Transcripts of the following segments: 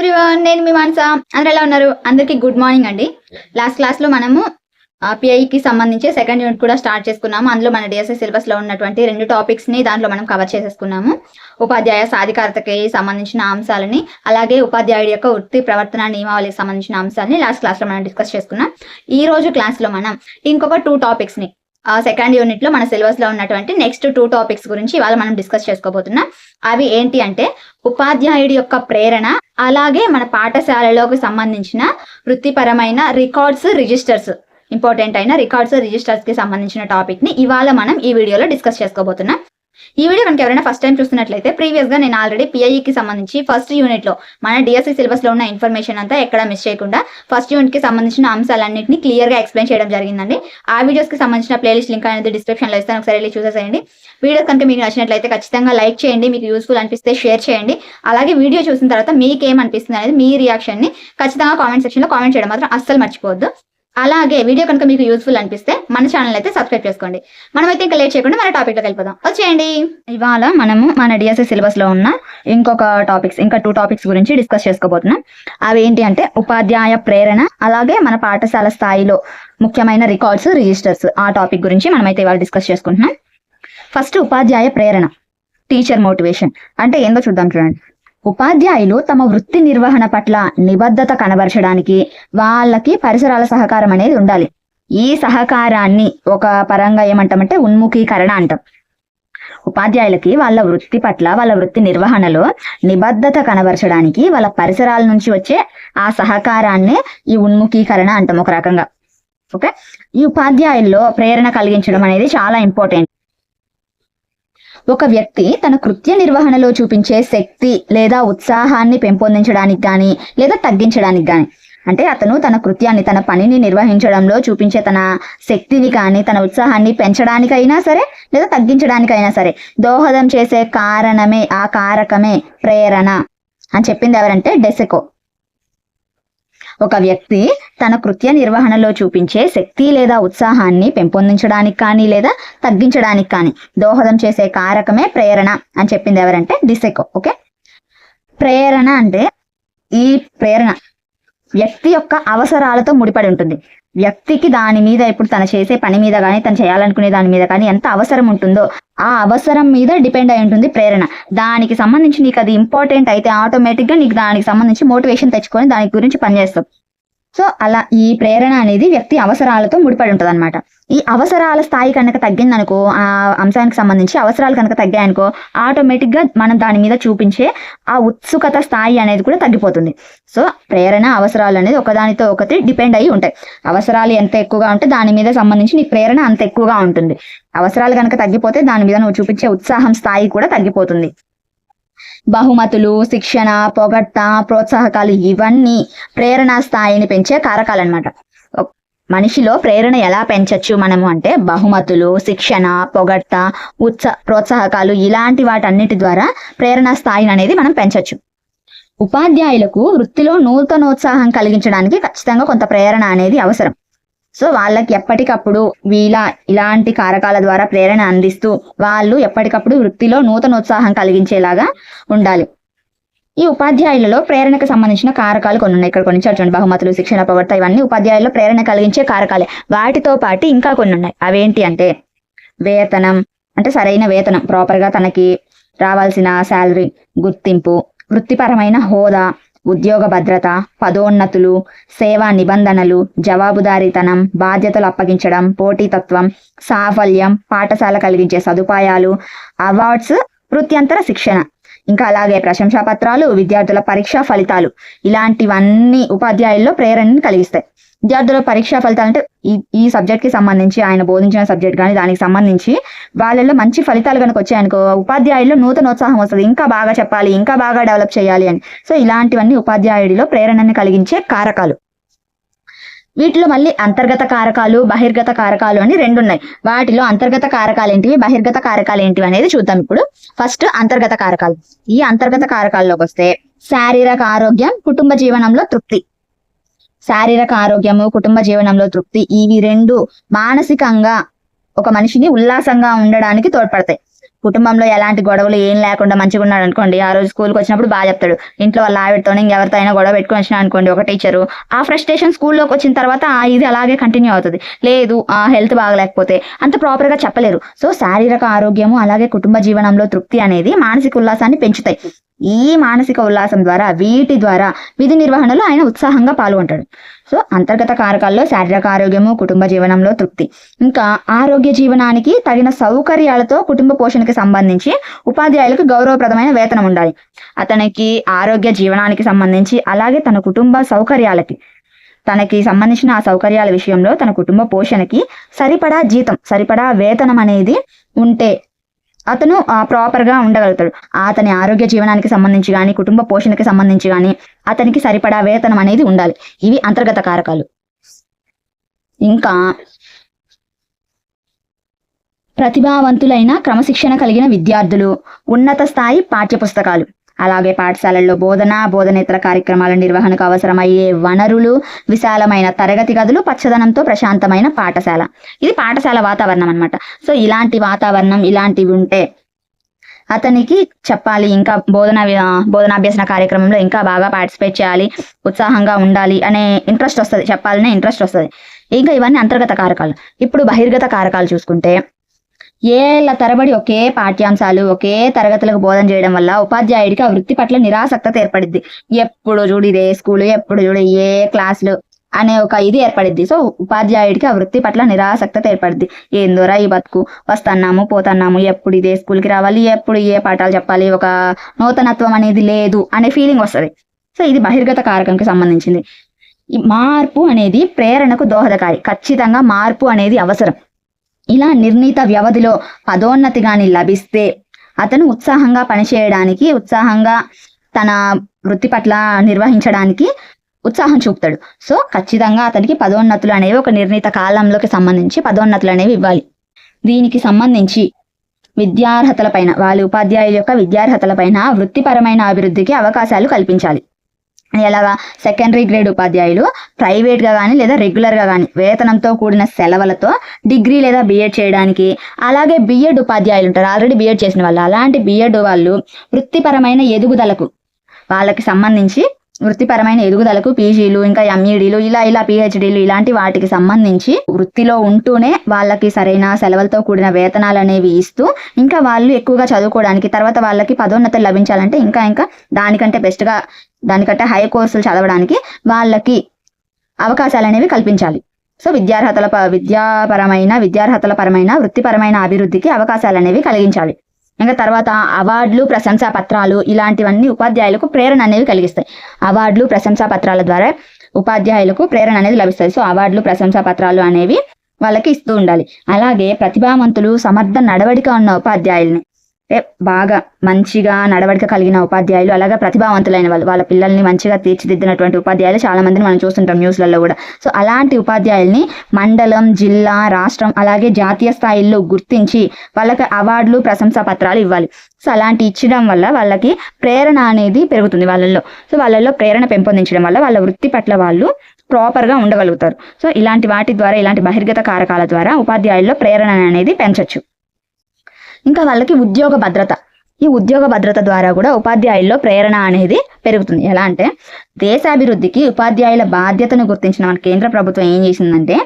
Everyone నేను మీ మానస. అందరు ఎలా ఉన్నారు? అందరికి గుడ్ మార్నింగ్ అండి. లాస్ట్ క్లాస్లో మనము పిఐకి సంబంధించి సెకండ్ యూనిట్ కూడా స్టార్ట్ చేసుకున్నాము. అందులో మన డిఎస్ఎస్ సిలబస్లో ఉన్నటువంటి రెండు టాపిక్స్ని దాంట్లో మనం కవర్ చేసేసుకున్నాము. ఉపాధ్యాయ సాధికారతకి సంబంధించిన అంశాలని అలాగే ఉపాధ్యాయుడి యొక్క వృత్తి ప్రవర్తన నియమావళికి సంబంధించిన అంశాలని లాస్ట్ క్లాస్లో మనం డిస్కస్ చేసుకున్నాం. ఈ రోజు క్లాస్లో మనం ఇంకొక టూ టాపిక్స్ని సెకండ్ యూనిట్లో మన సిలబస్లో ఉన్నటువంటి నెక్స్ట్ టూ టాపిక్స్ గురించి ఇవాళ మనం డిస్కస్ చేసుకోబోతున్నాం. అవి ఏంటి అంటే ఉపాధ్యాయుడి యొక్క ప్రేరణ అలాగే మన పాఠశాలలోకి సంబంధించిన వృత్తిపరమైన రికార్డ్స్ రిజిస్టర్స్ ఇంపార్టెంట్ అయిన రికార్డ్స్ రిజిస్టర్స్కి సంబంధించిన టాపిక్ని ఇవాళ మనం ఈ వీడియోలో డిస్కస్ చేసుకోబోతున్నాం. ఈ వీడియో కనుక ఎవరైనా ఫస్ట్ టైం చూస్తున్నట్లయితే ప్రీవియస్గా నేను ఆల్రెడీ పిఐకి సంబంధించి ఫస్ట్ యూనిట్లో మన డిఎస్సి సిలబస్లో ఉన్న ఇన్ఫర్మేషన్ అంతా ఎక్కడ మిస్ చేయకుండా ఫస్ట్ యూనిట్కి సంబంధించిన అంశాలన్నింటినీ క్లియర్గా ఎక్స్ప్లెయిన్ చేయడం జరిగిందండి. ఆ వీడియోస్కి సంబంధించిన ప్లేలిస్ట్ లింక్ అనేది డిస్క్రిప్షన్లో ఇస్తాను. ఒకసారి వెళ్ళి చూసేసేయండి. వీడియోస్ కనుక మీకు నచ్చినట్లయితే ఖచ్చితంగా లైక్ చేయండి. మీకు యూస్ఫుల్ అనిపిస్తే షేర్ చేయండి. అలాగే వీడియో చూసిన తర్వాత మీకు ఏం అనిపిస్తుంది అనేది మీ రియాక్షన్ని ఖచ్చితంగా కామెంట్ సెక్షన్లో కామెంట్ చేయడం మాత్రం అస్సలు మర్చిపోవద్దు. అలాగే వీడియో కనుక మీకు యూస్ఫుల్ అనిపిస్తే మన ఛానల్ అయితే సబ్స్క్రైబ్ చేసుకోండి. మనమైతే ఇంకా లేట్ చేయకుండా మన టాపిక్లో వెళ్ళిపోదాం. వచ్చేయండి. ఇవాళ మనము మన డిఎస్సి సిలబస్లో ఉన్న ఇంకొక టాపిక్స్ ఇంకా టూ టాపిక్స్ గురించి డిస్కస్ చేసుకోబోతున్నాం. అవి ఏంటి అంటే ఉపాధ్యాయ ప్రేరణ అలాగే మన పాఠశాల స్థాయిలో ముఖ్యమైన రికార్డ్స్ రిజిస్టర్స్ ఆ టాపిక్ గురించి మనమైతే ఇవాళ డిస్కస్ చేసుకుంటున్నాం. ఫస్ట్ ఉపాధ్యాయ ప్రేరణ టీచర్ మోటివేషన్ అంటే ఏందో చూద్దాం చూడండి. ఉపాధ్యాయులు తమ వృత్తి నిర్వహణ పట్ల నిబద్ధత కనబరచడానికి వాళ్ళకి పరిసరాల సహకారం అనేది ఉండాలి. ఈ సహకారాన్ని ఒక పరంగా ఏమంటామంటే ఉన్ముఖీకరణ అంటాం. ఉపాధ్యాయులకి వాళ్ళ వృత్తి పట్ల వాళ్ళ వృత్తి నిర్వహణలో నిబద్ధత కనబరచడానికి వాళ్ళ పరిసరాల నుంచి వచ్చే ఆ సహకారాన్ని ఈ ఉన్ముఖీకరణ అంటాం ఒక రకంగా. ఓకే? ఈ ఉపాధ్యాయుల్లో ప్రేరణ కలిగించడం అనేది చాలా ఇంపార్టెంట్. ఒక వ్యక్తి తన కృత్య నిర్వహణలో చూపించే శక్తి లేదా ఉత్సాహాన్ని పెంపొందించడానికి కానీ లేదా తగ్గించడానికి కానీ అంటే అతను తన కృత్యాన్ని తన పనిని నిర్వహించడంలో చూపించే తన శక్తిని కానీ తన ఉత్సాహాన్ని పెంచడానికైనా సరే లేదా తగ్గించడానికైనా సరే దోహదం చేసే కారణమే ఆ కారకమే ప్రేరణ అని చెప్పింది ఎవరంటే డెసెకో. ఒక వ్యక్తి తన కృత్య నిర్వహణలో చూపించే శక్తి లేదా ఉత్సాహాన్ని పెంపొందించడానికి కానీ లేదా తగ్గించడానికి కానీ దోహదం చేసే కారకమే ప్రేరణ అని చెప్పింది ఎవరంటే డిసెకో ఓకే? ప్రేరణ అంటే ఈ ప్రేరణ వ్యక్తి యొక్క అవసరాలతో ముడిపడి ఉంటుంది. వ్యక్తికి దాని మీద ఇప్పుడు తను చేసే పని మీద కానీ తను చేయాలనుకునే దాని మీద కానీ ఎంత అవసరం ఉంటుందో ఆ అవసరం మీద డిపెండ్ అయి ఉంటుంది ప్రేరణ. దానికి సంబంధించి నీకు అది ఇంపార్టెంట్ అయితే ఆటోమేటిక్గా నీకు దానికి సంబంధించి మోటివేషన్ తెచ్చుకొని దాని గురించి పనిచేస్తావు. సో అలా ఈ ప్రేరణ అనేది వ్యక్తి అవసరాలతో ముడిపడి ఉంటుంది అనమాట ఈ అవసరాల స్థాయి కనుక తగ్గిందనుకో ఆ అంశానికి సంబంధించి అవసరాలు కనుక తగ్గాయనుకో ఆటోమేటిక్గా మనం దాని మీద చూపించే ఆ ఉత్సుకత స్థాయి అనేది కూడా తగ్గిపోతుంది. సో ప్రేరణ అవసరాలు అనేది ఒకదానితో ఒకటి డిపెండ్ అయి ఉంటాయి. అవసరాలు ఎంత ఎక్కువగా ఉంటే దాని మీద సంబంధించి నీ ప్రేరణ అంత ఎక్కువగా ఉంటుంది. అవసరాలు కనుక తగ్గిపోతే దాని మీద నువ్వు చూపించే ఉత్సాహం స్థాయి కూడా తగ్గిపోతుంది. బహుమతులు శిక్షణ పొగట్ట ప్రోత్సాహకాలు ఇవన్నీ ప్రేరణ స్థాయిని పెంచే కారకాలు అనమాట మనిషిలో ప్రేరణ ఎలా పెంచొచ్చు మనము అంటే బహుమతులు శిక్షణ పొగట్ట ఉత్స ప్రోత్సాహకాలు ఇలాంటి వాటన్నిటి ద్వారా ప్రేరణ స్థాయిని అనేది మనం పెంచవచ్చు ఉపాధ్యాయులకు వృత్తిలో నూతనోత్సాహం కలిగించడానికి ఖచ్చితంగా కొంత ప్రేరణ అనేది అవసరం. సో వాళ్ళకి ఎప్పటికప్పుడు వీళ్ళ ఇలాంటి కారకాల ద్వారా ప్రేరణ అందిస్తూ వాళ్ళు ఎప్పటికప్పుడు వృత్తిలో నూతనోత్సాహం కలిగించేలాగా ఉండాలి. ఈ ఉపాధ్యాయులలో ప్రేరణకు సంబంధించిన కారకాలు కొన్ని ఉన్నాయి. ఇక్కడ కొన్ని చూడండి బహుమతులు శిక్షణ ప్రవర్త ఇవన్నీ ఉపాధ్యాయుల్లో ప్రేరణ కలిగించే కారకాలే. వాటితో పాటు ఇంకా కొన్ని ఉన్నాయి. అవేంటి అంటే వేతనం అంటే సరైన వేతనం. ప్రాపర్గా తనకి రావాల్సిన శాలరీ గుర్తింపు వృత్తిపరమైన హోదా ఉద్యోగ భద్రత పదోన్నతులు సేవా నిబంధనలు జవాబుదారీతనం బాధ్యతలు అప్పగించడం పోటీతత్వం సాఫల్యం పాఠశాల కలిగించే సదుపాయాలు అవార్డ్స్ వృత్యంతర శిక్షణ. ఇంకా అలాగే ప్రశంసా పత్రాలు విద్యార్థుల పరీక్షా ఫలితాలు. ఇలాంటివన్నీ ఉపాధ్యాయుల్లో ప్రేరణను కలిగిస్తాయి. విద్యార్థుల పరీక్షా ఫలితాలు అంటే ఈ ఈ సబ్జెక్ట్కి సంబంధించి ఆయన బోధించిన సబ్జెక్ట్ కానీ దానికి సంబంధించి వాళ్ళల్లో మంచి ఫలితాలు కనుక వచ్చాయనుకో ఉపాధ్యాయుల్లో నూతనోత్సాహం వస్తుంది. ఇంకా బాగా చెప్పాలి ఇంకా బాగా డెవలప్ చేయాలి అని. సో ఇలాంటివన్నీ ఉపాధ్యాయుడిలో ప్రేరణను కలిగించే కారకాలు. వీటిలో మళ్ళీ అంతర్గత కారకాలు బహిర్గత కారకాలు అని రెండు ఉన్నాయి. వాటిలో అంతర్గత కారకాలు ఏంటివి బహిర్గత కారకాలు ఏంటివి అనేది చూద్దాం ఇప్పుడు. ఫస్ట్ అంతర్గత కారకాలు. ఈ అంతర్గత కారకాల్లోకి వస్తే శారీరక ఆరోగ్యం కుటుంబ జీవనంలో తృప్తి. శారీరక ఆరోగ్యము కుటుంబ జీవనంలో తృప్తి ఇవి రెండు మానసికంగా ఒక మనిషిని ఉల్లాసంగా ఉండడానికి తోడ్పడతాయి. కుటుంబంలో ఎలాంటి గొడవలు ఏం లేకుండా మంచిగా ఉన్నాడు అనుకోండి. ఆ రోజు స్కూల్కి వచ్చినప్పుడు బాగా చెప్తాడు. ఇంట్లో వాళ్ళ ఆవిడతోనే ఇంకెవరితో అయినా గొడవ పెట్టుకుని వచ్చినా అనుకోండి ఒక టీచరు ఆ ఫ్రస్ట్రేషన్ స్కూల్లోకి వచ్చిన తర్వాత ఆ ఇది అలాగే కంటిన్యూ అవుతుంది. లేదు ఆ హెల్త్ బాగలేకపోతే అంత ప్రాపర్గా చెప్పలేరు. సో శారీరక ఆరోగ్యము అలాగే కుటుంబ జీవనంలో తృప్తి అనేది మానసిక ఉల్లాసాన్ని పెంచుతాయి. ఈ మానసిక ఉల్లాసం ద్వారా వీటి ద్వారా విధి నిర్వహణలో ఆయన ఉత్సాహంగా పాల్గొంటాడు. సో అంతర్గత కారకాల్లో శారీరక ఆరోగ్యము కుటుంబ జీవనంలో తృప్తి. ఇంకా ఆరోగ్య జీవనానికి తగిన సౌకర్యాలతో కుటుంబ పోషణకి సంబంధించి ఉపాధ్యాయులకు గౌరవప్రదమైన వేతనం ఉండాలి. అతనికి ఆరోగ్య జీవనానికి సంబంధించి అలాగే తన కుటుంబ సౌకర్యాలకి తనకి సంబంధించిన ఆ సౌకర్యాల విషయంలో తన కుటుంబ పోషణకి సరిపడా జీతం సరిపడా వేతనం అనేది ఉంటే అతను ప్రాపర్గా ఉండగలుగుతాడు. అతని ఆరోగ్య జీవనానికి సంబంధించి కానీ కుటుంబ పోషణకి సంబంధించి కానీ అతనికి సరిపడా వేతనం అనేది ఉండాలి. ఇవి అంతర్గత కారకాలు. ఇంకా ప్రతిభావంతులైన క్రమశిక్షణ కలిగిన విద్యార్థులు ఉన్నత స్థాయి పాఠ్యపుస్తకాలు. అలాగే పాఠశాలల్లో బోధన బోధనేతర కార్యక్రమాల నిర్వహణకు అవసరమయ్యే వనరులు విశాలమైన తరగతి గదులు పచ్చదనంతో ప్రశాంతమైన పాఠశాల. ఇది పాఠశాల వాతావరణం అన్నమాట. సో ఇలాంటి వాతావరణం ఇలాంటివి ఉంటే అతనికి చెప్పాలి ఇంకా బోధన బోధనాభ్యసన కార్యక్రమంలో ఇంకా బాగా పార్టిసిపేట్ చేయాలి ఉత్సాహంగా ఉండాలి అనే ఇంట్రెస్ట్ వస్తుంది. చెప్పాలనే ఇంట్రెస్ట్ వస్తుంది. ఇంకా ఇవన్నీ అంతర్గత కారకాలు. ఇప్పుడు బహిర్గత కారకాలు చూసుకుంటే ఏళ్ళ తరబడి ఒకే పాఠ్యాంశాలు ఒకే తరగతులకు బోధన చేయడం వల్ల ఉపాధ్యాయుడికి ఆ వృత్తి పట్ల నిరాసక్తత ఏర్పడిద్ది. ఎప్పుడు చూడు ఇదే స్కూల్ ఎప్పుడు చూడు ఏ క్లాసులు అనే ఒక ఇది ఏర్పడిద్ది. సో ఉపాధ్యాయుడికి ఆ వృత్తి పట్ల నిరాసక్తత ఏర్పడిద్ది. ఏందోరా ఈ బతుకు? వస్తున్నాము పోతున్నాము ఎప్పుడు ఇదే స్కూల్కి రావాలి ఎప్పుడు ఏ పాఠాలు చెప్పాలి ఒక నూతనత్వం అనేది లేదు అనే ఫీలింగ్ వస్తుంది. సో ఇది బహిర్గత కారకంకి సంబంధించింది. ఈ మార్పు అనేది ప్రేరణకు దోహదకారి. ఖచ్చితంగా మార్పు అనేది అవసరం. ఇలా నిర్ణీత వ్యవధిలో పదోన్నతి గాని లభిస్తే అతను ఉత్సాహంగా పనిచేయడానికి ఉత్సాహంగా తన వృత్తి పట్ల నిర్వహించడానికి ఉత్సాహం చూపుతాడు. సో ఖచ్చితంగా అతనికి పదోన్నతులు అనేవి ఒక నిర్ణీత కాలంలోకి సంబంధించి పదోన్నతులు అనేవి ఇవ్వాలి. దీనికి సంబంధించి విద్యార్హతలపైన వాళ్ళ ఉపాధ్యాయుల యొక్క విద్యార్హతలపైన వృత్తిపరమైన అభివృద్ధికి అవకాశాలు కల్పించాలి. ఎలాగా? సెకండరీ గ్రేడ్ ఉపాధ్యాయులు ప్రైవేట్గా కానీ లేదా రెగ్యులర్గా కానీ వేతనంతో కూడిన సెలవులతో డిగ్రీ లేదా బిఎడ్ చేయడానికి అలాగే బిఎడ్ ఉపాధ్యాయులు ఉంటారు. ఆల్రెడీ బిఎడ్ చేసిన వాళ్ళు. అలాంటి బిఎడ్ వాళ్ళు వృత్తిపరమైన ఎదుగుదలకు వాళ్ళకి సంబంధించి వృత్తిపరమైన ఎదుగుదలకు పీజీలు ఇంకా ఎంఈడీలు ఇలా ఇలా పిహెచ్డీలు ఇలాంటి వాటికి సంబంధించి వృత్తిలో ఉంటూనే వాళ్ళకి సరైన సెలవులతో కూడిన వేతనాలు అనేవి ఇస్తూ ఇంకా వాళ్ళు ఎక్కువగా చదువుకోవడానికి తర్వాత వాళ్ళకి పదోన్నతులు లభించాలంటే ఇంకా ఇంకా దానికంటే బెస్ట్గా దానికంటే హై కోర్సులు చదవడానికి వాళ్ళకి అవకాశాలు అనేవి కల్పించాలి. సో విద్యార్హతల ప- విద్యాపరమైన విద్యార్హతల పరమైన వృత్తిపరమైన అభివృద్ధికి అవకాశాలు అనేవి కలిగించాలి. ఇంకా తర్వాత అవార్డులు ప్రశంసా పత్రాలు ఇలాంటివన్నీ ఉపాధ్యాయులకు ప్రేరణ అనేవి కలిగిస్తాయి. అవార్డులు ప్రశంసా పత్రాల ద్వారా ఉపాధ్యాయులకు ప్రేరణ అనేది లభిస్తుంది. సో అవార్డులు ప్రశంసా పత్రాలు అనేవి వాళ్ళకి ఇస్తూ ఉండాలి. అలాగే ప్రతిభావంతులు సమర్థ నడవడిక ఉన్న ఉపాధ్యాయుల్ని బాగా మంచిగా నడవడిక కలిగిన ఉపాధ్యాయులు అలాగే ప్రతిభావంతులైన వాళ్ళు వాళ్ళ పిల్లల్ని మంచిగా తీర్చిదిద్దినటువంటి ఉపాధ్యాయులు చాలా మందిని మనం చూస్తుంటాం న్యూస్లలో కూడా. సో అలాంటి ఉపాధ్యాయుల్ని మండలం జిల్లా రాష్ట్రం అలాగే జాతీయ స్థాయిల్లో గుర్తించి వాళ్ళకి అవార్డులు ప్రశంసా పత్రాలు ఇవ్వాలి. సో అలాంటి ఇచ్చడం వల్ల వాళ్ళకి ప్రేరణ అనేది పెరుగుతుంది వాళ్ళల్లో. సో వాళ్ళల్లో ప్రేరణ పెంపొందించడం వల్ల వాళ్ళ వృత్తి పట్ల వాళ్ళు ప్రాపర్గా ఉండగలుగుతారు. సో ఇలాంటి వాటి ద్వారా ఇలాంటి బహిర్గత కారకాల ద్వారా ఉపాధ్యాయుల్లో ప్రేరణ అనేది పెంచొచ్చు. ఇంకా వాళ్ళకి ఉద్యోగ భద్రత. ఈ ఉద్యోగ భద్రత ద్వారా కూడా ఉపాధ్యాయుల్లో ప్రేరణ అనేది పెరుగుతుంది. ఎలా అంటే దేశాభివృద్ధికి ఉపాధ్యాయుల బాధ్యతను గుర్తించిన మన కేంద్ర ప్రభుత్వం ఏం చేసిందంటే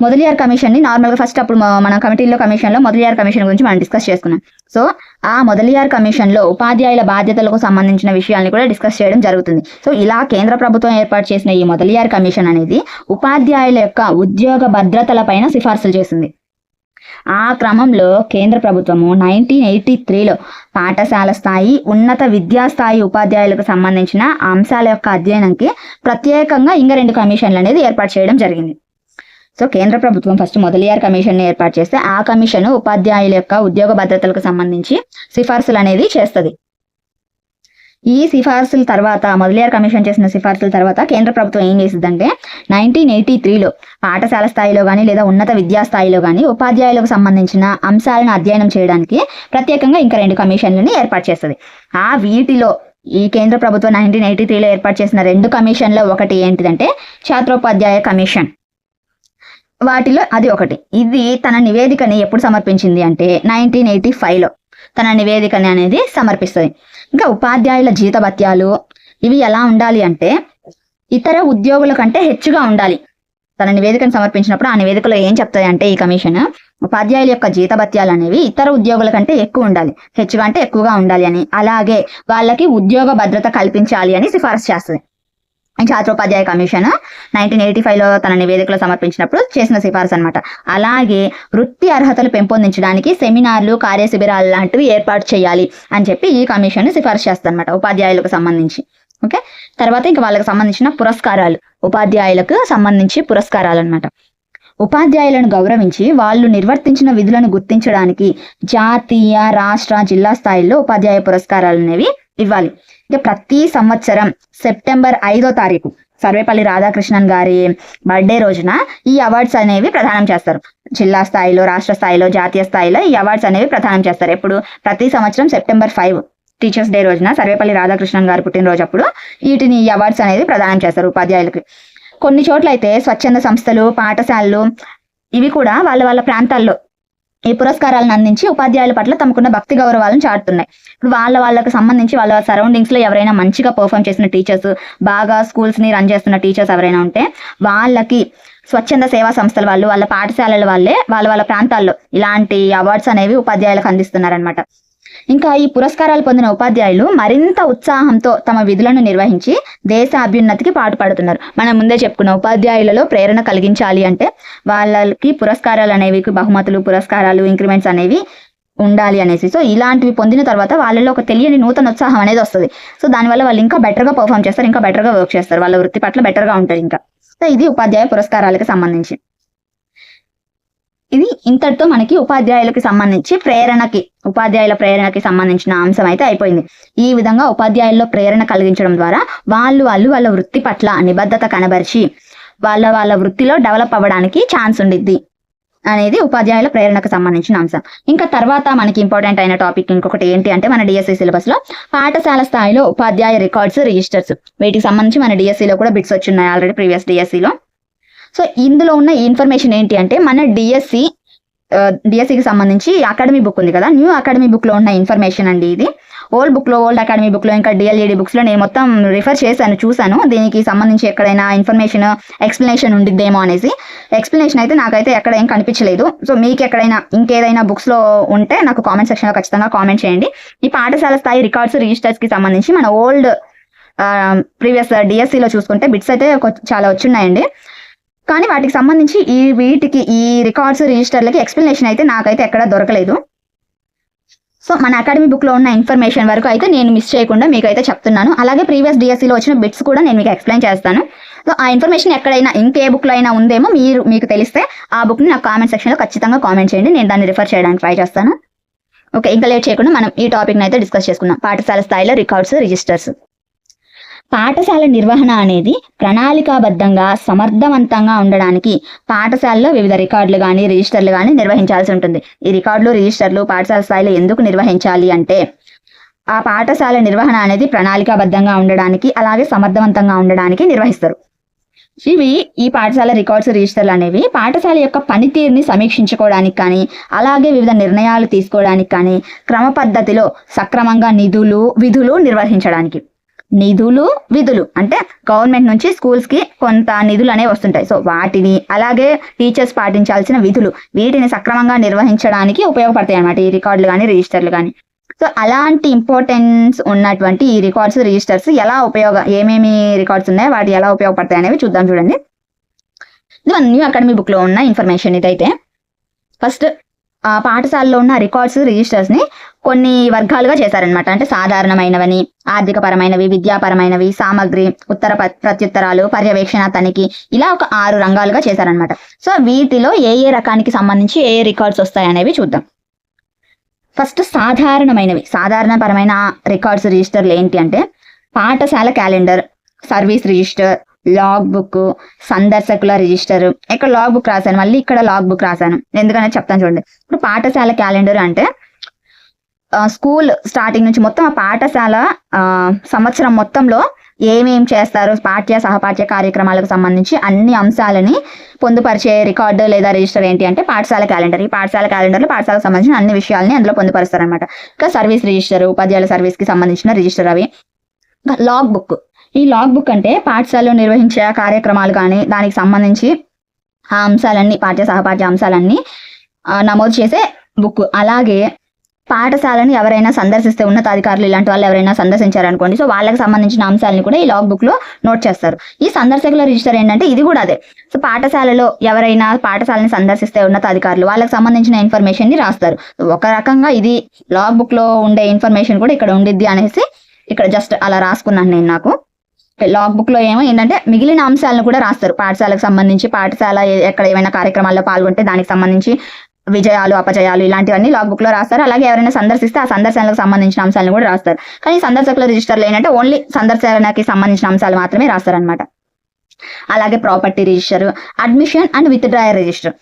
మొదలియార్ కమిషన్ని నార్మల్గా ఫస్ట్ అప్పుడు మన కమిటీలో కమిషన్లో మొదలియార్ కమిషన్ గురించి మనం డిస్కస్ చేసుకున్నాం. సో ఆ మొదలియార్ కమిషన్లో ఉపాధ్యాయుల బాధ్యతలకు సంబంధించిన విషయాల్ని కూడా డిస్కస్ చేయడం జరుగుతుంది. సో ఇలా కేంద్ర ప్రభుత్వం ఏర్పాటు చేసిన ఈ మొదలియార్ కమిషన్ అనేది ఉపాధ్యాయుల యొక్క ఉద్యోగ భద్రతలపైన సిఫార్సులు చేసింది. ఆ క్రమంలో కేంద్ర ప్రభుత్వము నైన్టీన్ ఎయిటీ త్రీలో పాఠశాల స్థాయి ఉన్నత విద్యా స్థాయి ఉపాధ్యాయులకు సంబంధించిన అంశాల యొక్క అధ్యయనంకి ప్రత్యేకంగా ఇంకా రెండు కమిషన్లు అనేది ఏర్పాటు చేయడం జరిగింది. సో కేంద్ర ప్రభుత్వం ఫస్ట్ మొదలియార్ కమిషన్ని ఏర్పాటు చేస్తే ఆ కమిషన్ ఉపాధ్యాయుల యొక్క ఉద్యోగ భద్రతలకు సంబంధించి సిఫార్సులు అనేది చేస్తుంది. ఈ సిఫార్సుల తర్వాత మొదలియార్ కమిషన్ చేసిన సిఫార్సుల తర్వాత కేంద్ర ప్రభుత్వం ఏం చేసిందంటే నైన్టీన్ ఎయిటీ త్రీలో పాఠశాల స్థాయిలో కానీ లేదా ఉన్నత విద్యా స్థాయిలో కానీ ఉపాధ్యాయులకు సంబంధించిన అంశాలను అధ్యయనం చేయడానికి ప్రత్యేకంగా ఇంకా రెండు కమిషన్లను ఏర్పాటు చేస్తుంది. ఆ వీటిలో ఈ కేంద్ర ప్రభుత్వం నైన్టీన్ ఎయిటీ త్రీలో ఏర్పాటు చేసిన రెండు కమిషన్లో ఒకటి ఏంటిదంటే ఛాత్రోపాధ్యాయ కమిషన్. వాటిలో అది ఒకటి. ఇది తన నివేదికని ఎప్పుడు సమర్పించింది అంటే నైన్టీన్ ఎయిటీ ఫైవ్లో తన నివేదికని అనేది సమర్పిస్తుంది. ఇంకా ఉపాధ్యాయుల జీతభత్యాలు ఇవి ఎలా ఉండాలి అంటే ఇతర ఉద్యోగుల కంటే హెచ్చుగా ఉండాలి. తన నివేదికను సమర్పించినప్పుడు ఆ నివేదికలో ఏం చెప్తాయి అంటే ఈ కమిషన్ ఉపాధ్యాయుల యొక్క జీతభత్యాలు అనేవి ఇతర ఉద్యోగుల కంటే ఎక్కువ ఉండాలి. హెచ్చుగా అంటే ఎక్కువగా ఉండాలి అని. అలాగే వాళ్ళకి ఉద్యోగ భద్రత కల్పించాలి అని సిఫార్సు చేస్తుంది. ఛాత్రోపాధ్యాయ కమిషన్ నైన్టీన్ ఎయిటీ లో తన నివేదికలో సమర్పించినప్పుడు చేసిన సిఫార్సు అనమాట అలాగే వృత్తి అర్హతలు పెంపొందించడానికి సెమినార్లు కార్యశిబిరాలు లాంటివి ఏర్పాటు చేయాలి అని చెప్పి ఈ కమిషన్ సిఫార్సు చేస్తుంది అనమాట ఉపాధ్యాయులకు సంబంధించి. ఓకే? తర్వాత ఇంకా వాళ్ళకి సంబంధించిన పురస్కారాలు ఉపాధ్యాయులకు సంబంధించి పురస్కారాలు అనమాట ఉపాధ్యాయులను గౌరవించి వాళ్ళు నిర్వర్తించిన విధులను గుర్తించడానికి జాతీయ రాష్ట్ర జిల్లా స్థాయిలో ఉపాధ్యాయ పురస్కారాలు అనేవి ఇవ్వాలి. ఇక ప్రతి సంవత్సరం సెప్టెంబర్ ఐదో తారీఖు సర్వేపల్లి రాధాకృష్ణన్ గారి బర్త్డే రోజున ఈ అవార్డ్స్ అనేవి ప్రదానం చేస్తారు. జిల్లా స్థాయిలో రాష్ట్ర స్థాయిలో జాతీయ స్థాయిలో ఈ అవార్డ్స్ అనేవి ప్రదానం చేస్తారు. ఎప్పుడు? ప్రతి సంవత్సరం సెప్టెంబర్ ఫైవ్ టీచర్స్ డే రోజున సర్వేపల్లి రాధాకృష్ణన్ గారి పుట్టినరోజు అప్పుడు వీటిని ఈ అవార్డ్స్ అనేది ప్రదానం చేస్తారు ఉపాధ్యాయులకి. కొన్ని చోట్ల అయితే స్వచ్ఛంద సంస్థలు పాఠశాలలు ఇవి కూడా వాళ్ళ వాళ్ళ ప్రాంతాల్లో ఈ పురస్కారాలను అందించి ఉపాధ్యాయుల పట్ల తమకున్న భక్తి గౌరవాలను చాటుతున్నాయి. ఇప్పుడు వాళ్ళ వాళ్ళకి సంబంధించి వాళ్ళ సరౌండింగ్స్లో ఎవరైనా మంచిగా పర్ఫామ్ చేసిన టీచర్స్ బాగా స్కూల్స్ని రన్ చేస్తున్న టీచర్స్ ఎవరైనా ఉంటే వాళ్ళకి స్వచ్ఛంద సేవా సంస్థల వాళ్ళు వాళ్ళ పాఠశాలల వాళ్ళే వాళ్ళ వాళ్ళ ప్రాంతాల్లో ఇలాంటి అవార్డ్స్ అనేవి ఉపాధ్యాయులకు అందిస్తున్నారనమాట ఇంకా ఈ పురస్కారాలు పొందిన ఉపాధ్యాయులు మరింత ఉత్సాహంతో తమ విధులను నిర్వహించి దేశ అభ్యున్నతికి పాటుపడుతున్నారు. మనం ముందే చెప్పుకున్న ఉపాధ్యాయులలో ప్రేరణ కలిగించాలి అంటే వాళ్ళకి పురస్కారాలు అనేవి బహుమతులు పురస్కారాలు ఇంక్రిమెంట్స్ అనేవి ఉండాలి అనేసి. సో ఇలాంటివి పొందిన తర్వాత వాళ్ళలో ఒక తెలియని నూతన ఉత్సాహం అనేది వస్తుంది. సో దానివల్ల వాళ్ళు ఇంకా బెటర్గా పర్ఫామ్ చేస్తారు ఇంకా బెటర్గా వర్క్ చేస్తారు. వాళ్ళ వృత్తి పట్ల బెటర్గా ఉంటారు ఇంకా. సో ఇది ఉపాధ్యాయ పురస్కారాలకు సంబంధించి. ఇది ఇంతటితో మనకి ఉపాధ్యాయులకి సంబంధించి ప్రేరణకి ఉపాధ్యాయుల ప్రేరణకి సంబంధించిన అంశం అయితే అయిపోయింది. ఈ విధంగా ఉపాధ్యాయుల్లో ప్రేరణ కలిగించడం ద్వారా వాళ్ళు వాళ్ళు వాళ్ళ వృత్తి పట్ల నిబద్ధత కనబరిచి వాళ్ళ వాళ్ళ వృత్తిలో డెవలప్ అవ్వడానికి ఛాన్స్ ఉండిద్ది అనేది ఉపాధ్యాయుల ప్రేరణకు సంబంధించిన అంశం. ఇంకా తర్వాత మనకి ఇంపార్టెంట్ అయిన టాపిక్ ఇంకొకటి ఏంటి అంటే మన డిఎస్సి సిలబస్లో పాఠశాల స్థాయిలో ఉపాధ్యాయ రికార్డ్స్ రిజిస్టర్స్. వీటికి సంబంధించి మన డిఎస్సిలో లో కూడా బిట్స్ వచ్చున్నాయి ఆల్రెడీ ప్రీవియస్ డిఎస్సిలో సో ఇందులో ఉన్న ఇన్ఫర్మేషన్ ఏంటి అంటే మన డిఎస్సి డిఎస్సికి సంబంధించి అకాడమీ బుక్ ఉంది కదా. న్యూ అకాడమీ బుక్లో ఉన్న ఇన్ఫర్మేషన్ అండి ఇది. ఓల్డ్ బుక్లో ఓల్డ్ అకాడమీ బుక్లో ఇంకా డిఎల్ఈడి బుక్స్లో నేను మొత్తం రిఫర్ చేశాను చూశాను. దీనికి సంబంధించి ఎక్కడైనా ఇన్ఫర్మేషన్ ఎక్స్ప్లెనేషన్ ఉండిద్దేమో అనేసి. ఎక్స్ప్లెనేషన్ అయితే నాకైతే ఎక్కడ ఏం కనిపించలేదు. సో మీకు ఎక్కడైనా ఇంకేదైనా బుక్స్లో ఉంటే నాకు కామెంట్ సెక్షన్లో ఖచ్చితంగా కామెంట్ చేయండి. ఈ పాఠశాల స్థాయి రికార్డ్స్ రిజిస్టర్స్కి సంబంధించి మన ఓల్డ్ ప్రీవియస్ డిఎస్సిలో చూసుకుంటే బిట్స్ అయితే చాలా వచ్చున్నాయండి. కానీ వాటికి సంబంధించి ఈ వీటికి ఈ రికార్డ్స్ రిజిస్టర్లకి ఎక్స్ప్లెనేషన్ అయితే నాకైతే ఎక్కడ దొరకలేదు. సో మన అకాడమీ బుక్లో ఉన్న ఇన్ఫర్మేషన్ వరకు అయితే నేను మిస్ చేయకుండా మీకు అయితే చెప్తున్నాను. అలాగే ప్రీవియస్ డిఎస్సిలో వచ్చిన బిట్స్ కూడా నేను మీకు ఎక్స్ప్లెయిన్ చేస్తాను. సో ఆ ఇన్ఫర్మేషన్ ఎక్కడైనా ఇంకే బుక్లో అయినా ఉందేమో మీరు మీకు తెలిస్తే ఆ బుక్ని నాకు కామెంట్ సెక్షన్లో ఖచ్చితంగా కామెంట్ చేయండి. నేను దాన్ని రిఫర్ చేయడానికి ట్రై చేస్తాను. ఓకే ఇంకా లేట్ చేయకుండా మనం ఈ టాపిక్ అయితే డిస్కస్ చేసుకుందాం. పాఠశాల స్థాయిలో రికార్డ్స్ రిజిస్టర్స్ పాఠశాల నిర్వహణ అనేది ప్రణాళికాబద్ధంగా సమర్థవంతంగా ఉండడానికి పాఠశాలలో వివిధ రికార్డులు కానీ రిజిస్టర్లు కానీ నిర్వహించాల్సి ఉంటుంది. ఈ రికార్డులు రిజిస్టర్లు పాఠశాల స్థాయిలో ఎందుకు నిర్వహించాలి అంటే ఆ పాఠశాల నిర్వహణ అనేది ప్రణాళికాబద్ధంగా ఉండడానికి అలాగే సమర్థవంతంగా ఉండడానికి నిర్వహిస్తారు. ఇవి ఈ పాఠశాల రికార్డ్స్ రిజిస్టర్లు అనేవి పాఠశాల యొక్క పనితీరుని సమీక్షించుకోవడానికి కానీ అలాగే వివిధ నిర్ణయాలు తీసుకోవడానికి కానీ క్రమ పద్ధతిలో సక్రమంగా నిధులు విధులు నిర్వహించడానికి. నిధులు విధులు. అంటే గవర్నమెంట్ నుంచి స్కూల్స్కి కొంత నిధులు అనేవి వస్తుంటాయి. సో వాటిని అలాగే టీచర్స్ పాటించాల్సిన విధులు వీటిని సక్రమంగా నిర్వహించడానికి ఉపయోగపడతాయి అన్నమాట. ఈ రికార్డులు కానీ రిజిస్టర్లు కానీ సో అలాంటి ఇంపార్టెన్స్ ఉన్నటువంటి ఈ రికార్డ్స్ రిజిస్టర్స్ ఎలా ఉపయోగ ఏమేమి రికార్డ్స్ ఉన్నాయో వాటి ఎలా ఉపయోగపడతాయి అనేవి చూద్దాం చూడండి. ఇది మన న్యూ అకాడమీ బుక్లో ఉన్న ఇన్ఫర్మేషన్ ఇదైతే. ఫస్ట్ ఆ పాఠశాలలో ఉన్న రికార్డ్స్ రిజిస్టర్స్ని కొన్ని వర్గాలుగా చేశారనమాట అంటే సాధారణమైనవని ఆర్థిక పరమైనవి విద్యాపరమైనవి సామగ్రి ఉత్తర ప్రత్యుత్తరాలు పర్యవేక్షణ తనిఖీ ఇలా ఒక ఆరు రంగాలుగా చేశారనమాట సో వీటిలో ఏ ఏ రకానికి సంబంధించి ఏ ఏ రికార్డ్స్ వస్తాయి అనేవి చూద్దాం. ఫస్ట్ సాధారణమైనవి. సాధారణపరమైన రికార్డ్స్ రిజిస్టర్లు ఏంటి అంటే పాఠశాల calendar service register log book సందర్శకుల register. ఇక్కడ లాగ్ బుక్ రాశాను. మళ్ళీ ఇక్కడ లాగ్ బుక్ రాశాను. ఎందుకనే చెప్తాను చూడండి. ఇప్పుడు పాఠశాల క్యాలెండర్ అంటే స్కూల్ స్టార్టింగ్ నుంచి మొత్తం ఆ పాఠశాల సంవత్సరం మొత్తంలో ఏమేం చేస్తారు? పాఠ్య సహపాఠ్య కార్యక్రమాలకు సంబంధించి అన్ని అంశాలని పొందుపరిచే రికార్డు లేదా రిజిస్టర్ ఏంటి అంటే పాఠశాల క్యాలెండర్. ఈ పాఠశాల క్యాలెండర్లో పాఠశాలకు సంబంధించిన అన్ని విషయాలని అందులో పొందుపరుస్తారు అనమాట ఇంకా సర్వీస్ రిజిస్టర్ ఉపాధ్యాయుల సర్వీస్కి సంబంధించిన రిజిస్టర్ అవి. Log book. ఈ లాగ్ బుక్ అంటే పాఠశాలలో నిర్వహించే కార్యక్రమాలు కానీ దానికి సంబంధించి ఆ అంశాలన్నీ పాఠ్య సహపాఠ్య అంశాలన్నీ నమోదు చేసే బుక్. అలాగే పాఠశాలను ఎవరైనా సందర్శిస్తే ఉన్నతాధికారులు ఇలాంటి వాళ్ళు ఎవరైనా సందర్శించారనుకోండి. సో వాళ్ళకి సంబంధించిన అంశాలను కూడా ఈ లాగ్ బుక్లో నోట్ చేస్తారు. ఈ సందర్శకుల రిజిస్టర్ ఏంటంటే ఇది కూడా అదే. సో పాఠశాలలో ఎవరైనా పాఠశాలని సందర్శిస్తే ఉన్నతాధికారులు వాళ్ళకి సంబంధించిన ఇన్ఫర్మేషన్ని రాస్తారు. ఒక రకంగా ఇది లాగ్ బుక్లో ఉండే ఇన్ఫర్మేషన్ కూడా ఇక్కడ ఉండిద్ది అనేసి ఇక్కడ జస్ట్ అలా రాసుకున్నాను నేను నాకు. లాగ్ బుక్లో ఏమో ఏంటంటే మిగిలిన అంశాలను కూడా రాస్తారు. పాఠశాలకు సంబంధించి పాఠశాల ఎక్కడ ఏమైనా కార్యక్రమాల్లో పాల్గొంటే దానికి సంబంధించి విజయాలు అపజయాలు ఇలాంటివన్నీ లాగ్ బుక్లో రాస్తారు. అలాగే ఎవరైనా సందర్శిస్తే ఆ సందర్శనలకు సంబంధించిన అంశాలను కూడా రాస్తారు. కానీ సందర్శకుల రిజిస్టర్లు ఏంటంటే ఓన్లీ సందర్శనకి సంబంధించిన అంశాలు మాత్రమే రాస్తారు అనమాట అలాగే property register admission and withdrawal register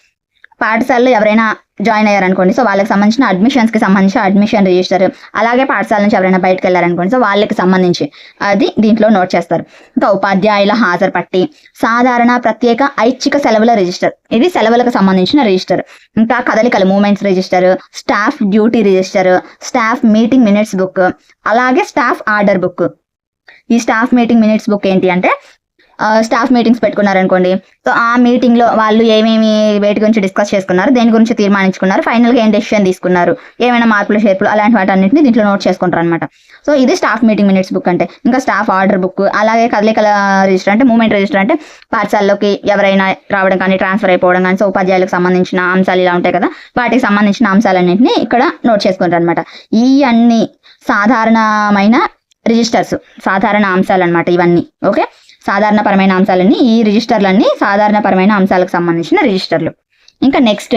పాఠశాలలో ఎవరైనా జాయిన్ అయ్యారనుకోండి సో వాళ్ళకి సంబంధించిన అడ్మిషన్స్కి సంబంధించి అడ్మిషన్ రిజిస్టర్ అలాగే పాఠశాల నుంచి ఎవరైనా బయటకు వెళ్ళారనుకోండి సో వాళ్ళకి సంబంధించి అది దీంట్లో నోట్ చేస్తారు. ఇంకా ఉపాధ్యాయుల హాజరు పట్టి సాధారణ ప్రత్యేక ఐచ్ఛిక సెలవుల రిజిస్టర్ ఇది సెలవులకు సంబంధించిన రిజిస్టర్ ఇంకా కదలికల movements register staff duty register staff meeting minutes book అలాగే స్టాఫ్ ఆర్డర్ బుక్ ఈ స్టాఫ్ మీటింగ్ మినిట్స్ బుక్ ఏంటి అంటే స్టాఫ్ మీటింగ్స్ పెట్టుకున్నారనుకోండి. సో ఆ మీటింగ్లో వాళ్ళు ఏమేమి వేటి గురించి డిస్కస్ చేసుకున్నారు దేని గురించి తీర్మానించుకున్నారు ఫైనల్గా ఏం డెసిషన్ తీసుకున్నారు ఏమైనా మార్పులు చేర్పులు అలాంటి వాటి వాటన్నిటిని దీంట్లో నోట్ చేసుకుంటారు అనమాట సో ఇది స్టాఫ్ మీటింగ్ మినిట్స్ బుక్ అంటే. ఇంకా స్టాఫ్ ఆర్డర్ బుక్ అలాగే కదలికల రిజిస్టర్ అంటే మూమెంట్ రిజిస్టర్ అంటే పాఠశాలలోకి ఎవరైనా రావడం కానీ ట్రాన్స్ఫర్ అయిపోవడం కానీ సో ఉపాధ్యాయులకు సంబంధించిన అంశాలు ఇలా ఉంటాయి కదా వాటికి సంబంధించిన అంశాలన్నింటినీ ఇక్కడ నోట్ చేసుకుంటారు అనమాట ఈ అన్ని సాధారణమైన రిజిస్టర్స్ సాధారణ అంశాలు అనమాట ఇవన్నీ. ఓకే? సాధారణపరమైన అంశాలన్నీ ఈ రిజిస్టర్లన్నీ సాధారణపరమైన అంశాలకు సంబంధించిన రిజిస్టర్లు. ఇంకా నెక్స్ట్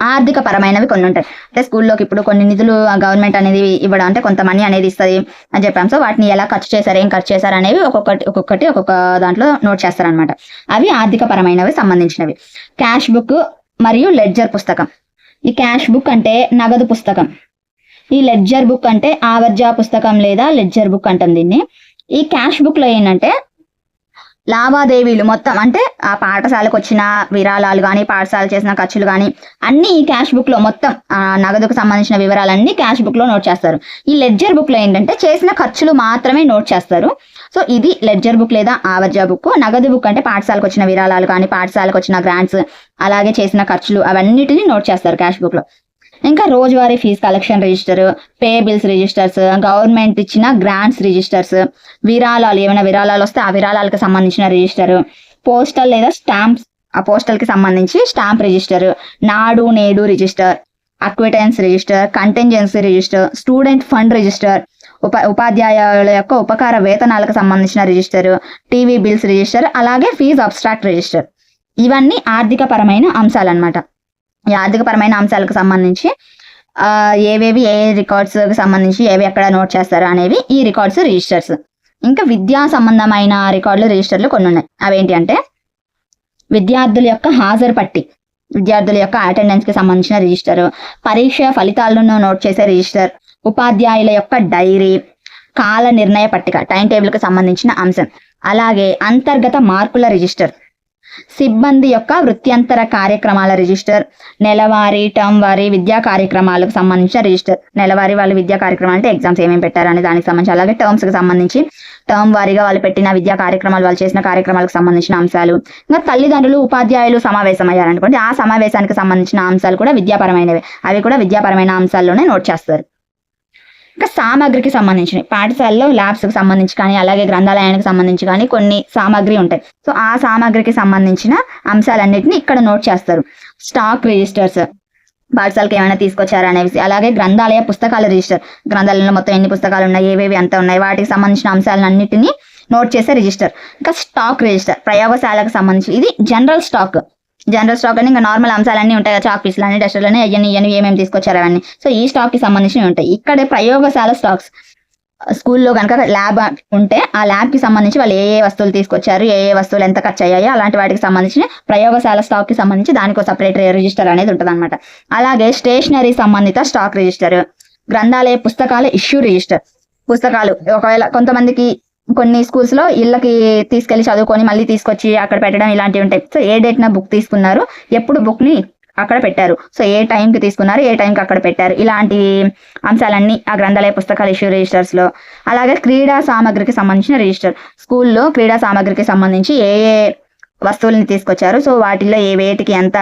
ఆర్థిక పరమైనవి కొన్ని ఉంటాయి అంటే స్కూల్లోకి ఇప్పుడు కొన్ని నిధులు గవర్నమెంట్ అనేది ఇవ్వడం అంటే కొంత మనీ అనేది ఇస్తుంది అని చెప్పాం. సో వాటిని ఎలా ఖర్చు చేశారు ఏం ఖర్చు చేశారు అనేవి ఒక్కొక్కటి ఒక్కొక్కటి ఒక్కొక్క దాంట్లో నోట్ చేస్తారనమాట అవి ఆర్థిక పరమైనవి సంబంధించినవి. క్యాష్ బుక్ మరియు లెడ్జర్ పుస్తకం. ఈ క్యాష్ బుక్ అంటే నగదు పుస్తకం. ఈ లెడ్జర్ బుక్ అంటే ఆవర్జా పుస్తకం లేదా లెడ్జర్ బుక్ అంటాం దీన్ని. ఈ క్యాష్ బుక్లో ఏంటంటే లావాదేవీలు మొత్తం అంటే ఆ పాఠశాలకు వచ్చిన విరాళాలు కానీ పాఠశాల చేసిన ఖర్చులు కానీ అన్ని ఈ క్యాష్ బుక్లో మొత్తం ఆ నగదుకు సంబంధించిన వివరాలన్నీ క్యాష్ బుక్లో నోట్ చేస్తారు. ఈ లెడ్జర్ బుక్లో ఏంటంటే చేసిన ఖర్చులు మాత్రమే నోట్ చేస్తారు. సో ఇది లెడ్జర్ బుక్ లేదా ఆవర్జా బుక్ నగదు బుక్ అంటే పాఠశాలకు వచ్చిన విరాళాలు కానీ పాఠశాలకు వచ్చిన గ్రాంట్స్ అలాగే చేసిన ఖర్చులు అవన్నిటిని నోట్ చేస్తారు క్యాష్ బుక్లో. ఇంకా రోజువారీ fee collection register pay bills registers government ఇచ్చిన గ్రాంట్స్ రిజిస్టర్స్ విరాళాలు ఏమైనా విరాళాలు వస్తే ఆ విరాళాలకు సంబంధించిన రిజిస్టర్ పోస్టల్ లేదా స్టాంప్స్ ఆ పోస్టల్కి సంబంధించి stamp register Nadu Nedu register acquittance register contingency register student fund register ఉప ఉపాధ్యాయుల యొక్క ఉపకార వేతనాలకు సంబంధించిన రిజిస్టర్ టీవీ బిల్స్ రిజిస్టర్ అలాగే ఫీజు అబ్స్ట్రాక్ట్ రిజిస్టర్ ఇవన్నీ ఆర్థిక పరమైన అంశాలన్నమాట. ఈ అంశాలకు సంబంధించి ఏవేవి ఏ రికార్డ్స్ సంబంధించి ఏవి ఎక్కడ నోట్ చేస్తారు అనేవి ఈ రికార్డ్స్ రిజిస్టర్స్. ఇంకా విద్యా సంబంధమైన రికార్డులు రిజిస్టర్లు కొన్ని ఉన్నాయి. అవేంటి అంటే విద్యార్థుల యొక్క హాజరు పట్టి విద్యార్థుల యొక్క అటెండెన్స్కి సంబంధించిన రిజిస్టర్ పరీక్ష ఫలితాలను నోట్ చేసే రిజిస్టర్ ఉపాధ్యాయుల యొక్క డైరీ కాల నిర్ణయ పట్టిక టైం టేబుల్కి సంబంధించిన అంశం. అలాగే అంతర్గత మార్కుల రిజిస్టర్ సిబ్బంది యొక్క వృత్యంతర కార్యక్రమాల రిజిస్టర్. నెలవారీ టర్మ్ వారీ విద్యా కార్యక్రమాలకు సంబంధించిన రిజిస్టర్. నెలవారీ వాళ్ళు విద్యా కార్యక్రమాలు అంటే ఎగ్జామ్స్ ఏమేమి పెట్టారని దానికి సంబంధించి అలాగే టర్మ్స్కి సంబంధించి టర్మ్ వారీగా వాళ్ళు పెట్టిన విద్యా కార్యక్రమాలు వాళ్ళు చేసిన కార్యక్రమాలకు సంబంధించిన అంశాలు. ఇంకా తల్లిదండ్రులు ఉపాధ్యాయులు సమావేశం అయ్యారనుకోండి ఆ సమావేశానికి సంబంధించిన అంశాలు కూడా విద్యాపరమైనవి. అవి కూడా విద్యాపరమైన అంశాల్లోనే నోట్ చేస్తారు. ఇంకా సామాగ్రికి సంబంధించిన పాఠశాలలో ల్యాబ్స్కి సంబంధించి కానీ అలాగే గ్రంథాలయానికి సంబంధించి కానీ కొన్ని సామాగ్రి ఉంటాయి. సో ఆ సామాగ్రికి సంబంధించిన అంశాలన్నిటిని ఇక్కడ నోట్ చేస్తారు. స్టాక్ రిజిస్టర్స్ పాఠశాలకు ఏమైనా తీసుకొచ్చారా అనేవి అలాగే గ్రంథాలయ పుస్తకాల రిజిస్టర్ గ్రంథాలయంలో మొత్తం ఎన్ని పుస్తకాలు ఉన్నాయి ఏవేవి ఎంత ఉన్నాయి వాటికి సంబంధించిన అంశాలన్నింటినీ నోట్ చేసే రిజిస్టర్ ఇంకా స్టాక్ రిజిస్టర్ ప్రయోగశాలకు సంబంధించి ఇది జనరల్ స్టాక్ జనరల్ స్టాక్ అని ఇంకా నార్మల్ అంశాలన్నీ ఉంటాయి కదా చాక్ పీసులు అని డస్టర్లు అవన్నీ ఇవన్నీ ఏమేమి తీసుకొచ్చారు అవన్నీ. సో ఈ స్టాక్కి సంబంధించినవి ఉంటాయి. ఇక్కడే ప్రయోగశాల స్టాక్స్ స్కూల్లో కనుక ల్యాబ్ ఉంటే ఆ ల్యాబ్కి సంబంధించి వాళ్ళు ఏ ఏ వస్తువులు తీసుకొచ్చారు ఏ ఏ వస్తువులు ఎంత ఖర్చు అయ్యాయో అలాంటి వాటికి సంబంధించిన ప్రయోగశాల స్టాక్కి సంబంధించి దానికి సపరేట్ రిజిస్టర్ అనేది ఉంటుంది అలాగే స్టేషనరీ సంబంధిత స్టాక్ రిజిస్టర్ గ్రంథాలయ పుస్తకాల ఇష్యూ రిజిస్టర్ పుస్తకాలు ఒకవేళ కొంతమందికి కొన్ని స్కూల్స్లో ఇళ్ళకి తీసుకెళ్ళి చదువుకొని మళ్ళీ తీసుకొచ్చి అక్కడ పెట్టడం ఇలాంటివి ఉంటాయి. సో ఏ డేట్ నా బుక్ తీసుకున్నారు ఎప్పుడు బుక్ని అక్కడ పెట్టారు. సో ఏ టైంకి కి తీసుకున్నారు ఏ టైంకి కి అక్కడ పెట్టారు. ఇలాంటి అంశాలన్నీ ఆ గ్రంథాలయ పుస్తకాల ఇష్యూ రిజిస్టర్స్లో. అలాగే క్రీడా సామాగ్రికి సంబంధించిన రిజిస్టర్ స్కూల్లో క్రీడా సామాగ్రికి సంబంధించి ఏ ఏ వస్తువుల్ని తీసుకొచ్చారు సో వాటిల్లో ఏ వేటికి ఎంత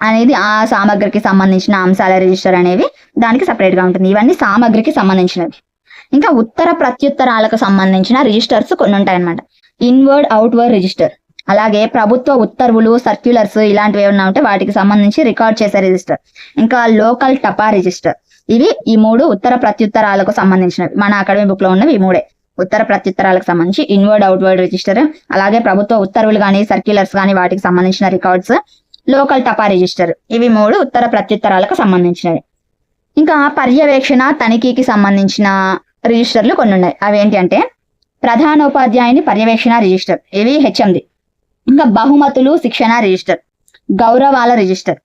అనేది ఆ సామాగ్రికి సంబంధించిన అంశాల రిజిస్టర్ అనేవి దానికి సపరేట్గా గా ఉంటుంది. ఇవన్నీ సామాగ్రికి సంబంధించినవి. ఇంకా ఉత్తర ప్రత్యుత్తరాలకు సంబంధించిన రిజిస్టర్స్ కొన్ని ఉంటాయన్నమాట ఇన్వర్డ్ అవుట్వర్డ్ రిజిస్టర్. అలాగే ప్రభుత్వ ఉత్తర్వులు సర్క్యులర్స్ ఇలాంటివి ఏమన్నా ఉంటే వాటికి సంబంధించి రికార్డ్ చేసే రిజిస్టర్. ఇంకా లోకల్ టపా రిజిస్టర్. ఇవి ఈ మూడు ఉత్తర ప్రత్యుత్తరాలకు సంబంధించినవి. మన అకాడమీ బుక్లో ఉన్నవి ఈ మూడే. ఉత్తర ప్రత్యుత్తరాలకు సంబంధించి ఇన్వర్డ్ అవుట్వర్డ్ రిజిస్టర్. అలాగే ప్రభుత్వ ఉత్తర్వులు కానీ సర్క్యులర్స్ కానీ వాటికి సంబంధించిన రికార్డ్స్. లోకల్ టపా రిజిస్టర్. ఇవి మూడు ఉత్తర ప్రత్యుత్తరాలకు సంబంధించినవి. ఇంకా పర్యవేక్షణ తనిఖీకి సంబంధించిన రిజిస్టర్లు కొన్ని ఉన్నాయి అవి ఏంటి అంటే ప్రధానోపాధ్యాయుని పర్యవేక్షణ రిజిస్టర్ ఇవి హెచ్ఎండి. ఇంకా బహుమతులు శిక్షణ రిజిస్టర్ గౌరవాల రిజిస్టర్.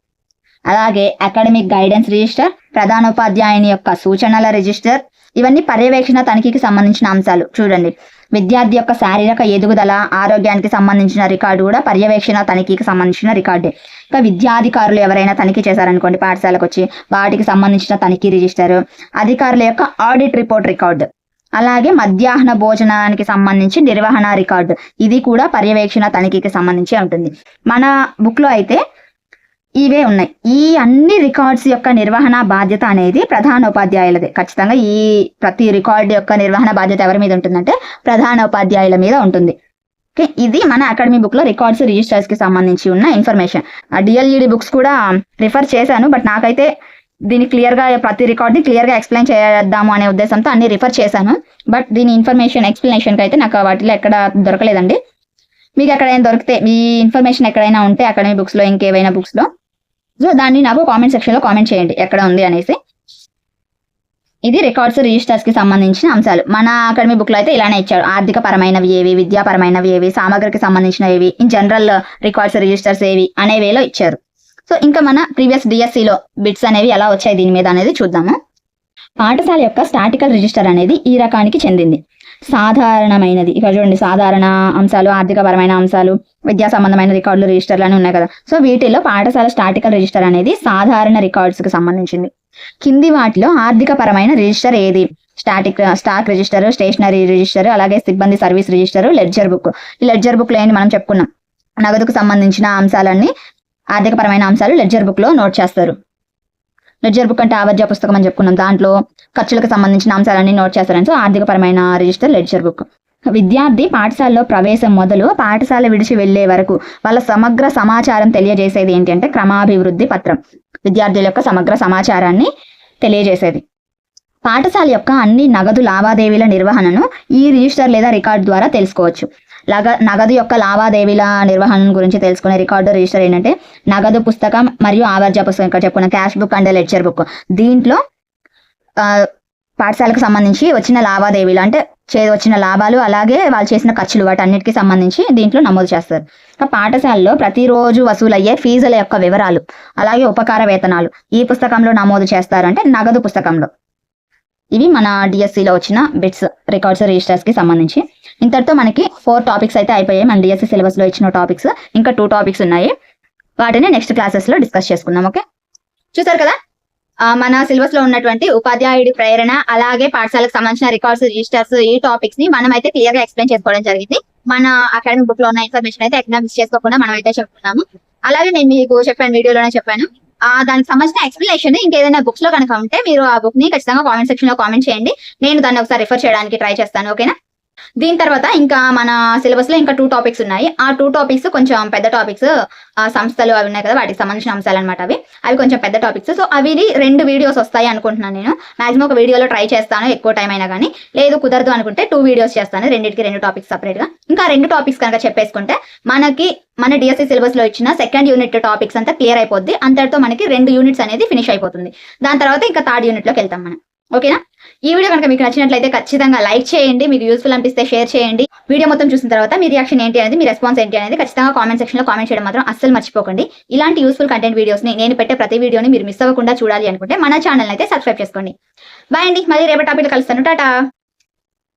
అలాగే అకాడమిక్ గైడెన్స్ రిజిస్టర్ ప్రధానోపాధ్యాయుని యొక్క సూచనల రిజిస్టర్. ఇవన్నీ పర్యవేక్షణ తనిఖీకి సంబంధించిన అంశాలు. చూడండి. విద్యార్థి యొక్క శారీరక ఎదుగుదల ఆరోగ్యానికి సంబంధించిన రికార్డు కూడా పర్యవేక్షణ తనిఖీకి సంబంధించిన రికార్డే. ఇంకా విద్యాధికారులు ఎవరైనా తనిఖీ చేశారనుకోండి పాఠశాలకు వచ్చి వాటికి సంబంధించిన తనిఖీ రిజిస్టర్ అధికారుల యొక్క ఆడిట్ రిపోర్ట్ రికార్డు. అలాగే మధ్యాహ్న భోజనానికి సంబంధించి నిర్వహణ రికార్డు. ఇది కూడా పర్యవేక్షణ తనిఖీకి సంబంధించి ఉంటుంది. మన బుక్లో అయితే ఇవే ఉన్నాయి. ఈ అన్ని రికార్డ్స్ యొక్క నిర్వహణ బాధ్యత అనేది ప్రధాన ఉపాధ్యాయులదే ఖచ్చితంగా ఈ ప్రతి రికార్డు యొక్క నిర్వహణ బాధ్యత ఎవరి మీద ఉంటుందంటే ప్రధాన ఉపాధ్యాయుల మీద ఉంటుంది. ఓకే ఇది మన అకాడమీ బుక్లో రికార్డ్స్ రిజిస్టర్స్కి సంబంధించి ఉన్న ఇన్ఫర్మేషన్ ఆ డిఎల్ఈడి బుక్స్ కూడా um, రిఫర్ చేశాను బట్ నాకైతే దీన్ని క్లియర్గా ప్రతి రికార్డ్ని క్లియర్గా ఎక్స్ప్లెయిన్ చేద్దాము అనే ఉద్దేశంతో అన్ని రిఫర్ చేశాను. బట్ దీని ఇన్ఫర్మేషన్ ఎక్స్ప్లెనేషన్కి అయితే నాకు వాటిలో ఎక్కడ దొరకలేదండి. మీకు ఎక్కడైనా దొరికితే మీ ఇన్ఫర్మేషన్ ఎక్కడైనా ఉంటే అకాడమీ బుక్స్లో ఇంకేవైనా బుక్స్లో సో దాన్ని నాకు కామెంట్ సెక్షన్లో కామెంట్ చేయండి ఎక్కడ ఉంది అనేసి. ఇది రికార్డ్స్ రిజిస్టర్స్కి సంబంధించిన అంశాలు. మన అకాడమీ బుక్లో అయితే ఇలానే ఇచ్చాడు. ఆర్థిక పరమైనవి ఏవి విద్యాపరమైనవి ఏవి సామగ్రికి సంబంధించినవి ఏవి ఇన్ జనరల్ రికార్డ్స్ రిజిస్టర్స్ ఏవి అనే వేలో ఇచ్చారు. సో ఇంకా మన ప్రీవియస్లో బిట్స్ అనేవి ఎలా వచ్చాయి దీని మీద అనేది చూద్దాము. పాఠశాల యొక్క స్టాటికల్ రిజిస్టర్ అనేది ఈ రకానికి చెందింది. సాధారణమైనది. ఇక్కడ చూడండి సాధారణ అంశాలు ఆర్థికపరమైన అంశాలు విద్యా సంబంధమైన రికార్డులు రిజిస్టర్లు అని ఉన్నాయి కదా. సో వీటిల్లో పాఠశాల స్టాటికల్ రిజిస్టర్ అనేది సాధారణ రికార్డ్స్కి సంబంధించింది. కింది వాటిలో ఆర్థిక పరమైన రిజిస్టర్ ఏది? Static stock register stationery register అలాగే సిబ్బంది సర్వీస్ రిజిస్టర్ లెడ్జర్ బుక్. ఈ లెడ్జర్ బుక్లో ఏంటి మనం చెప్పుకున్నాం. నగదుకు సంబంధించిన అంశాలన్నీ ఆర్థికపరమైన అంశాలు లెడ్జర్ బుక్లో నోట్ చేస్తారు. లెడ్జర్ బుక్ అంటే ఆవర్జ పుస్తకం అని చెప్పుకున్నాం. దాంట్లో ఖర్చులకు సంబంధించిన అంశాలన్నీ నోట్ చేస్తారని. సో ఆర్థికపరమైన రిజిస్టర్ లెడ్జర్ బుక్ విద్యార్థి పాఠశాలలో ప్రవేశం మొదలు పాఠశాల విడిచి వెళ్ళే వరకు వాళ్ళ సమగ్ర సమాచారం తెలియజేసేది ఏంటి అంటే క్రమాభివృద్ధి పత్రం. విద్యార్థుల యొక్క సమగ్ర సమాచారాన్ని తెలియజేసేది. పాఠశాల యొక్క అన్ని నగదు లావాదేవీల నిర్వహణను ఈ రిజిస్టర్ లేదా రికార్డు ద్వారా తెలుసుకోవచ్చు. లగ నగదు యొక్క లావాదేవీల నిర్వహణ గురించి తెలుసుకునే రికార్డు రిజిస్టర్ ఏంటంటే నగదు పుస్తకం మరియు ఆవర్జ పుస్తకం ఇక్కడ చెప్పుకున్న cash book and ledger book. దీంట్లో పాఠశాలకు సంబంధించి వచ్చిన లావాదేవీలు అంటే చే వచ్చిన లాభాలు అలాగే వాళ్ళు చేసిన ఖర్చులు వాటన్నిటికి సంబంధించి దీంట్లో నమోదు చేస్తారు. పాఠశాలలో ప్రతిరోజు వసూలయ్యే ఫీజుల యొక్క వివరాలు అలాగే ఉపకార వేతనాలు ఈ పుస్తకంలో నమోదు చేస్తారు అంటే నగదు పుస్తకంలో. ఇవి మన డిఎస్సిలో లో వచ్చిన బిట్స్ రికార్డ్స్ రిజిస్టర్స్కి సంబంధించి. ఇంతటితో మనకి ఫోర్ టాపిక్స్ అయితే అయిపోయాయి. మన డిఎస్సి సిలబస్లో ఇచ్చిన టాపిక్స్ ఇంకా టూ టాపిక్స్ ఉన్నాయి. వాటిని నెక్స్ట్ క్లాసెస్లో డిస్కస్ చేసుకుందాం ఓకే చూసారు కదా? మన సిలబస్లో ఉన్నటువంటి ఉపాధ్యాయుడి ప్రేరణ అలాగే పాఠశాలకు సంబంధించిన రికార్డ్స్ రిజిస్టర్స్ ఈ టాపిక్స్ని మనం అయితే క్లియర్గా ఎక్స్ప్లెయిన్ చేసుకోవడం జరిగింది. మన అకాడమిక్ బుక్లో ఉన్న ఇన్ఫర్మేషన్ అయితే ఎక్కడ మిస్ చేసుకోకుండా మనం అయితే చెప్తున్నాము. అలాగే నేను మీకు చెప్పాను వీడియోలోనే చెప్పాను. దానికి సంబంధించిన ఎక్స్ప్లెనేషన్ ఇంకేదైనా బుక్స్లో కనుక ఉంటే మీరు ఆ బుక్ని ఖచ్చితంగా కామెంట్ సెక్షన్లో కామెంట్ చేయండి. నేను దాన్ని ఒకసారి రిఫర్ చేయడానికి ట్రై చేస్తాను ఓకేనా దీని తర్వాత ఇంకా మన సిలబస్లో ఇంకా టూ టాపిక్స్ ఉన్నాయి. ఆ టూ టాపిక్స్ కొంచెం పెద్ద టాపిక్స్ సంస్థలు అవి ఉన్నాయి కదా వాటికి సంబంధించిన అంశాలు అనమాట అవి. అవి కొంచెం పెద్ద టాపిక్స్ సో అవి రెండు వీడియోస్ వస్తాయి అనుకుంటున్నాను నేను. మాక్సిమం ఒక వీడియోలో ట్రై చేస్తాను ఎక్కువ టైం అయినా కానీ. లేదు కుదరదు అనుకుంటే టూ వీడియోస్ చేస్తాను రెండింటికి రెండు టాపిక్స్ సపరేట్గా. ఇంకా రెండు టాపిక్స్ కనుక చెప్పేసుకుంటే మనకి మన డిఎస్సి సిలబస్లో ఇచ్చిన సెకండ్ యూనిట్ టాపిక్స్ అంతా క్లియర్ అయిపోద్ది. అంతటితో మనకి రెండు యూనిట్స్ అనేది ఫినిష్ అయిపోతుంది. దాని తర్వాత ఇంకా థర్డ్ యూనిట్లోకి వెళ్తాం మనం. ఓకేనా? ఈ వీడియో కనుక మీకు నచ్చినట్లయితే ఖచ్చితంగా లైక్ చేయండి మీకు యూస్ఫుల్ అనిపిస్తే షేర్ చేయండి. వీడియో మొత్తం చూసిన తర్వాత మీ రియాక్షన్ ఏంటి అనేది మీ రెస్పాన్స్ ఏంటి అనేది ఖచ్చితంగా కామెంట్ సెక్షన్లో కామెంట్ చేయడం మాత్రం అస్సలు మర్చిపోకండి. ఇలాంటి యూస్ఫుల్ కంటెంట్ వీడియోస్ని నేను పెట్టే ప్రతి వీడియోని మీరు మిస్ అవ్వకుండా చూడాలి అనుకుంటే మన ఛానల్ అయితే సబ్స్క్రైబ్ చేసుకోండి. బాయ్ అండి. మళ్ళీ రేపటి టాపిక్ కలుస్తాను. టాటా!